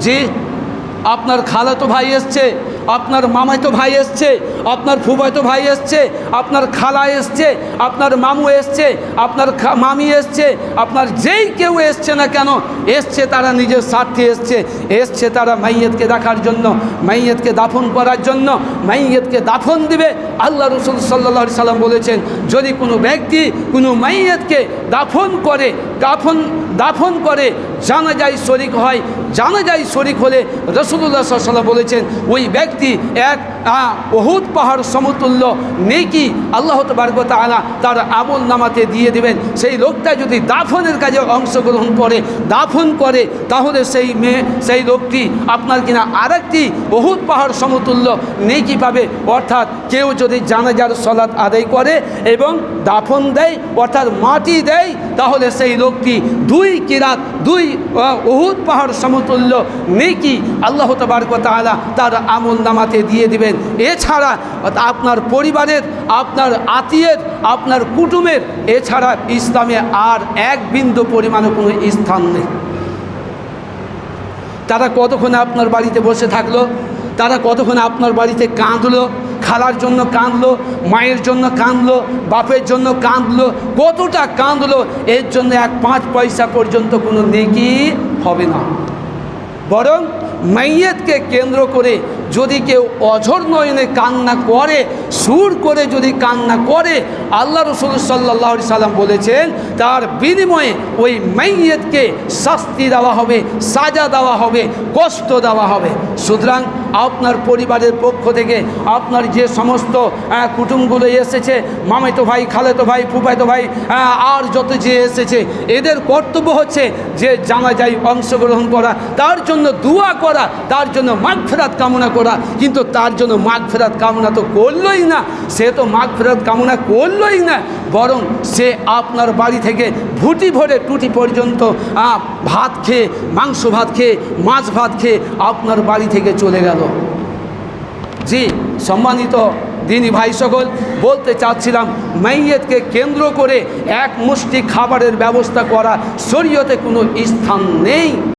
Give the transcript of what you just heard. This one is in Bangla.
জি আপনার খালাতো ভাই এসছে আপনার মামাতো ভাই এসছে, আপনার ফুবাইতো ভাই এসছে, আপনার খালা এসছে, আপনার মামু এসছে, আপনার মামি এসছে, আপনার যেই কেউ এসছে না কেন, এসছে তারা নিজের স্বার্থে এসছে এসছে তারা মাইয়েতকে দেখার জন্য, মাইয়েতকে দাফন করার জন্য, মাইয়েতকে দাফন দিবে। আল্লাহ রসুল সাল্লা সাল্লাম বলেছেন, যদি কোনো ব্যক্তি কোনো মাইয়েতকে দাফন করে, দাফন দাফন করে জানা যায় শরিক হয় জানা যায় শরিক হলে রসুল্লাহ সাল্লাম বলেছেন, ওই ব্যক্তি এক অহুদ পাহাড় সমতুল্য নেকি আল্লাহ তবারকতা আলা তার আমল নামাতে দিয়ে দিবেন। সেই লোকটা যদি দাফনের কাজে অংশগ্রহণ করে, দাফন করে, তাহলে সেই মেয়ে, সেই লোকটি আপনার কিনা আরেকটি বহুত পাহাড় সমতুল্য নেকি পাবে। অর্থাৎ কেউ যদি জানাজার সলাৎ আদায় করে এবং দাফন দেয়, অর্থাৎ মাটি দেয়, তাহলে সেই লোকটি দুই কিরাত, দুই উহুদ পাহাড় সমতুল্য নেকি আল্লাহ তালা তার আমল নামাতে দিয়ে দিবেন। এছাড়া আপনার পরিবারের, আপনার আত্মীয়ের, আপনার কুটুমের, এছাড়া ইসলামে আর এক বিন্দু পরিমাণে কোনো স্থান নেই। তারা কতক্ষণে আপনার বাড়িতে বসে থাকল? তারা কতক্ষণে আপনার বাড়িতে কাঁদলো? খালার জন্য কাঁদলো? মায়ের জন্য কাঁদলো? বাপের জন্য কাঁদলো? কতটা কাঁদলো? এর জন্য এক পাঁচ পয়সা পর্যন্ত কোনো নেকি হবে না। বরং মাইয়েতকে কেন্দ্র করে যদি কেউ অঝর নয়নে কান্না করে, সুর করে যদি কান্না করে, আল্লাহ রসুল সাল্লাহ সাল্লাম বলেছেন, তার বিনিময়ে ওই মাইয়েতকে শাস্তি দেওয়া হবে, সাজা দেওয়া হবে, কষ্ট দেওয়া হবে। সুতরাং আপনার পরিবারের পক্ষ থেকে আপনার যে সমস্ত কুটুমগুলো এসেছে মামাতো ভাই খালেতো ভাই, ফুফাইতো ভাই আর যত যে এসেছে, এদের কর্তব্য হচ্ছে যে জানা যায় অংশগ্রহণ করা, তার জন্য দুয়া করা, তার জন্য মাঘ ফেরাত কামনা করা, কিন্তু তার জন্য মাঘ ফেরাত কামনা তো করলোই না, সে তো মাঘ ফেরাত কামনা করলোই না, বরং সে আপনার বাড়ি থেকে ভুটি ভরে টুটি পর্যন্ত ভাত খেয়ে, মাংস ভাত খেয়ে, মাছ ভাত খেয়ে আপনার বাড়ি থেকে চলে গেল। জি, সম্মানিত দিনই ভাই সকল, বলতে চাচ্ছিলাম, মাইয়েতকে কেন্দ্র করে এক মুষ্টি খাবারের ব্যবস্থা করা শরীয়তে কোনো স্থান নেই।